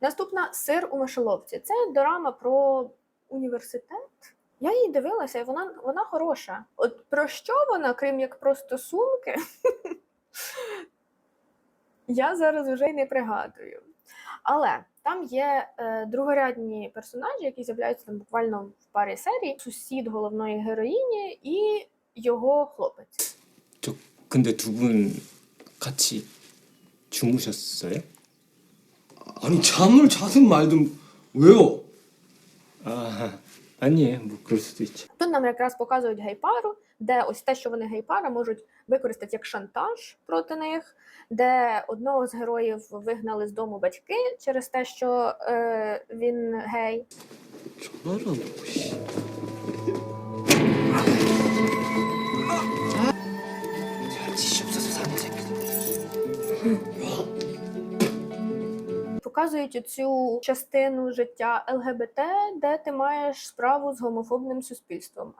Наступна сир у мишоловці. Це дорама про університет. Я її дивилася, і вона, вона хороша. От про що вона, крім як про стосунки, я зараз вже й не пригадую. Але там є е, другорядні персонажі, які з'являються там буквально в парі серій: сусід головної героїні і його хлопець. 저 근데 두 분 같이 주무셨어요? 아니 잠을 자든 말든 왜요? 아 아니에요. 뭐 그럴 수도 있죠. Тут нам якраз показують гей-пару, де ось те, що вони гей-пара, можуть використати як шантаж проти них, де одного з героїв вигнали з дому батьки через те, що е, він гей. 전화를 안 받고 씨. 지시 없어서 사는 새끼들. Показують цю частину життя ЛГБТ, де ти маєш справу з гомофобним суспільством.